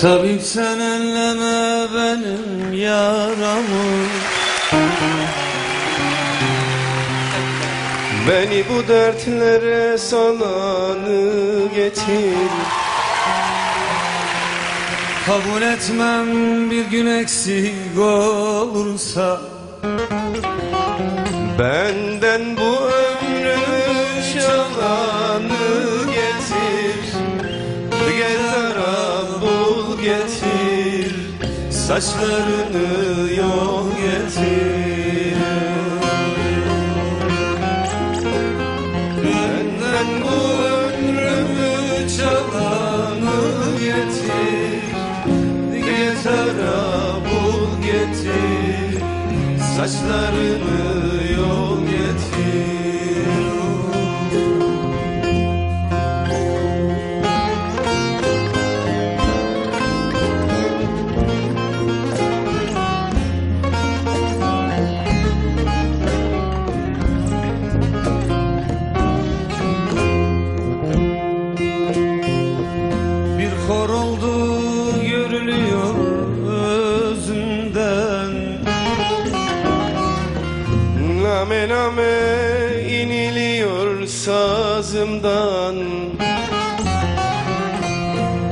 Tabip sen elleme benim yaramı. Beni bu dertlere salanı getir. Kabul etmem bir gün eksik olursa. Benden bu getir Saçlarını yol getir. Benden bu ömrümü çalanı getir. Gezara bul getir. Saçlarını yol Hor oldu görülüyor özünden. Name name iniliyor sazımdan.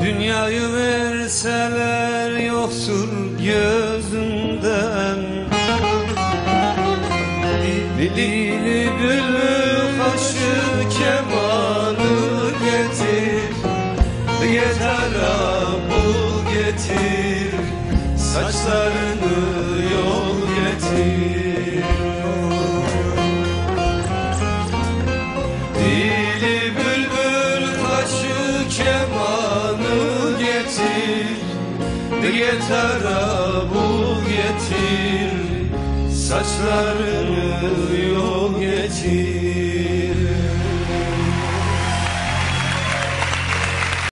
Dünyayı verseler yoktur gözünden Dili bülbül Yetara bul getir Saçlarını yol getir. Dili bülbül kaşı kemanı getir Yetara bul getir Saçlarını yol getir